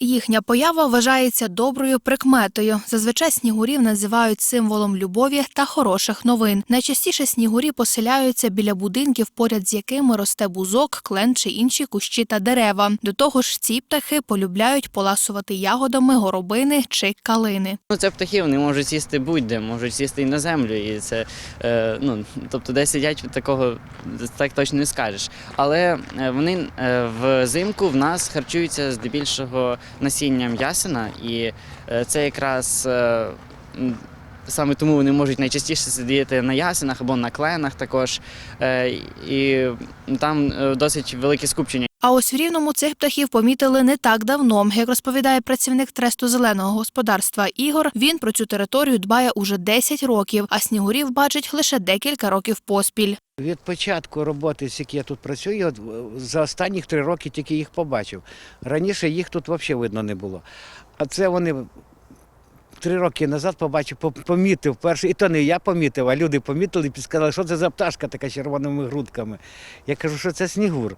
Їхня поява вважається доброю прикметою. Зазвичай снігурів називають символом любові та хороших новин. Найчастіше снігурі поселяються біля будинків, поряд з якими росте бузок, клен чи інші кущі та дерева. До того ж, ці птахи полюбляють поласувати ягодами горобини чи калини. Ну, це птахи, вони можуть сісти будь-де, можуть сісти і на землю. І це, е, ну, тобто, де сидять, такого так точно не скажеш. Але е, вони е, взимку в нас харчуються здебільшого насінням ясена, і е, це якраз. Саме тому вони можуть найчастіше сидіти на ясенах або на кленах також. Е, і там е, досить велике скупчення А ось в рівному цих птахів помітили не так давно. Як розповідає працівник тресту зеленого господарства Ігор, він про цю територію дбає уже 10 років, а снігурів бачить лише декілька років поспіль. Від початку роботи, з якої я тут працюю, е, за останні три роки тільки їх побачив. Раніше їх тут взагалі видно не було. А це вони три роки назад побачив, помітив перший. І то не я помітив, а люди помітили і сказали, що це за пташка така з червоними грудками. Я кажу, що це снігур.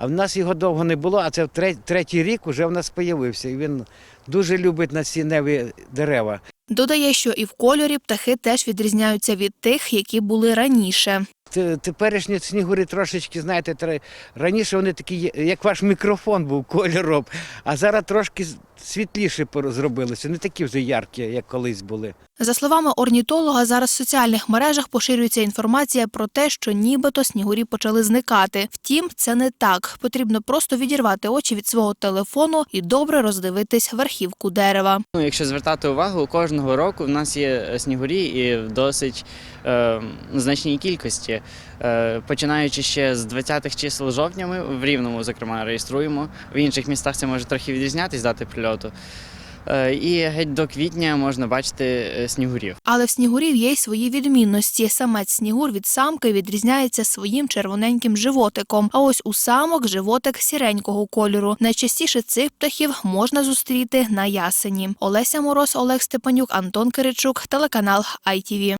А в нас його довго не було, а це третій рік вже в нас з'явився. І він дуже любить насінневі дерева. Додає, що і в кольорі птахи теж відрізняються від тих, які були раніше. Теперішні снігури трошечки, знаєте, раніше вони такі, як ваш мікрофон був кольором, а зараз трошки світліше зробилися, не такі вже яркі, як колись були. За словами орнітолога, зараз в соціальних мережах поширюється інформація про те, що нібито снігурі почали зникати. Втім, це не так. Потрібно просто відірвати очі від свого телефону і добре роздивитись верхівку дерева. Ну, якщо звертати увагу, кожного року в нас є е, снігурі і в досить е, значній кількості. Е, починаючи ще з 20-х чисел жовтня, ми в Рівному, зокрема, реєструємо. В інших містах це може трохи відрізнятись дати прильоту. Е, і геть до квітня можна бачити е, снігурів. Але в снігурів є й свої відмінності. Самець снігур від самки відрізняється своїм червоненьким животиком. А ось у самок животик сіренького кольору. Найчастіше цих птахів можна зустріти на ясені. Олеся Мороз, Олег Степанюк, Антон Киричук, телеканал ITV.